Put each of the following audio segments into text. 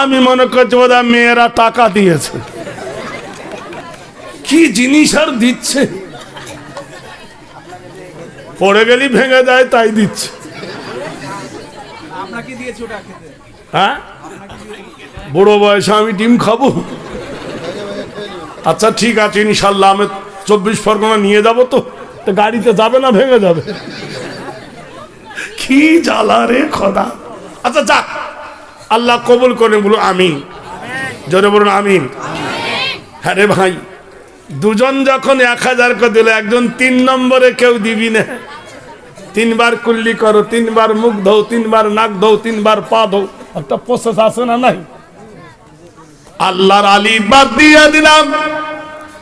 আমি মনে করছি বোধ মেয়েরা টাকা দিয়েছে। কি জিনিস আর দিচ্ছে? পড়ে গেলি ভেঙে যায় তাই দিচ্ছে। হ্যাঁ? বুড়ো বয়সে আমি ডিম খাব। আচ্ছা ঠিক আছে ইনশাল্লাহ আমি চব্বিশ পরগনা নিয়ে যাব তো। তো গাড়িতে যাবে না ভেঙে যাবে। কি জ্বালা রে খোদা। আচ্ছা যাক আল্লাহ কবুল করে বলো আমিন। জোরে বলুন আমিন। হ্যাঁ রে ভাই, দুজন যখন এক হাজার করে দিল, একজন তিন নম্বরে কেউ দিবি না। তিনবার কুল্লি করো, তিনবার মুখ ধো তিনবার নাক ধো তিনবার পা ধো একটা প্রসেস আছে না নাই? আল্লাহর আলী বাদ দিয়ে দিলাম।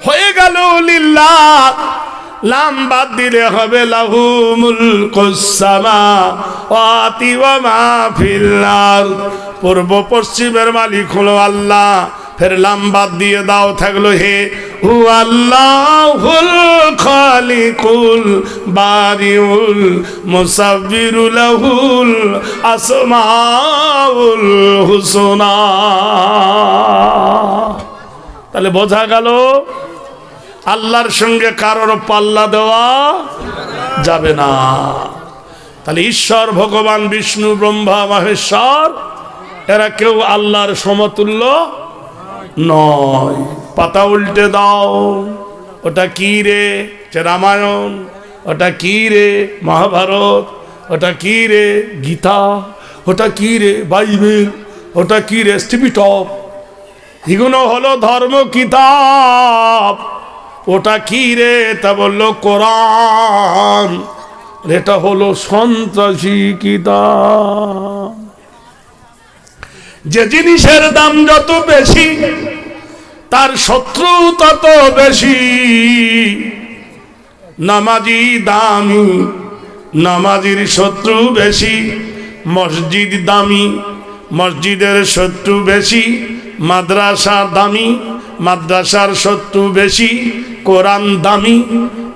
হয়ে গেল লিল্লাহ। লাম বাদ দিলে হবে লাহু মুলকুসামা ওয়াতি ওয়া মা ফিল। পূর্ব পশ্চিমের মালিক হলো আল্লাহ ফের লাম বাদ দিয়ে দাও, থাকল হে হু আল্লাহুল খালিকুল বারিউল মুসাব্বিরু লাহুল আসমাউল হুসনা তাহলে বোঝা গেল আল্লাহর সঙ্গে কারোর পাল্লা দেওয়া যাবে না। তাহলে ঈশ্বর, ভগবান, বিষ্ণু, ব্রহ্মা, মহেশ্বর, এরা কেউ আল্লাহর সমতুল্য নয়। পাতা উল্টে দাও। ওটা কি রে? যে রামায়ণ। ওটা কি রে? মহাভারত। ওটা কি রে? গীতা। ওটা কি রে? বাইবেল। ওটা কি রে? স্টিপিটপ। এগুলো হলো ধর্ম, কিতাব। ওটা কি রে? তা বলল, কোরআন। এটা হলো সন্ত্রাসী কিতাব। যে জিনিসের দাম যত বেশি, তার শত্রু তত বেশি। নামাজি দামি, নামাজির শত্রু বেশি, মসজিদ দামি, মসজিদের শত্রু বেশি, মাদ্রাসা দামি মাদ্রাসার শত্রু বেশি, কোরআন দামি,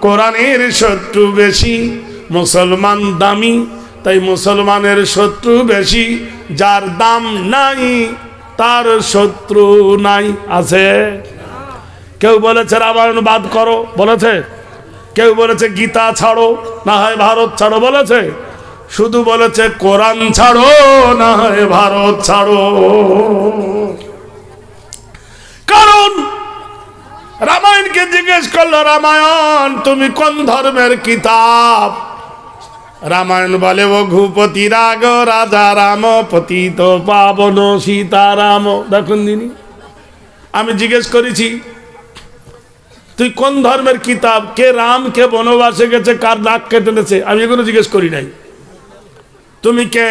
কোরআনের শত্রু বেশি, মুসলমান দামি, তাই মুসলমানের শত্রু বেশি, যার দাম নাই, তার শত্রু নাই, আছে। কেউ বলেছে রামায়ণ বাদ করো, বলেছে? কেউ বলেছে গীতা ছাড়ো, না হয় ভারত ছাড়ো, বলেছে? শুধু বলেছে কোরআন ছাড়ো, না হয় ভারত ছাড়ো। কারণ রামায়ণকে জিজ্ঞেস করল, রামায়ণ, তুমি কোন ধর্মের কিতাব? রামায়ণ বলে, ও ঘুপতি রাগ, রাজা রাম, পতিত পাবন, সীতারাম। দেখুন দিনি আমি জিজ্ঞেস করেছি, তুই কোন ধর্মের কিতাব? কে রাম, কে বনবাসে গেছে, কার নাক কেটে নেছে আমি এগুলো জিজ্ঞেস করি নাই। তুমি কে?